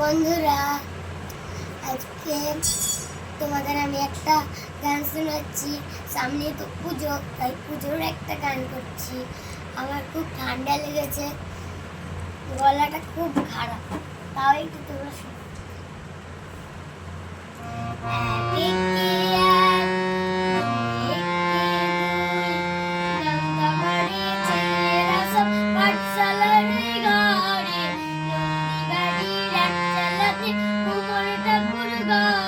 বন্ধুরা, আজকে তোমাদের আমি একটা গান শোনাচ্ছি। সামনে তো পুজো, তাই পুজোর একটা গান করছি। আমার খুব ঠান্ডা লেগেছে, গলাটা খুব খারাপ, তাও একটু তোমরা শোনো। バイ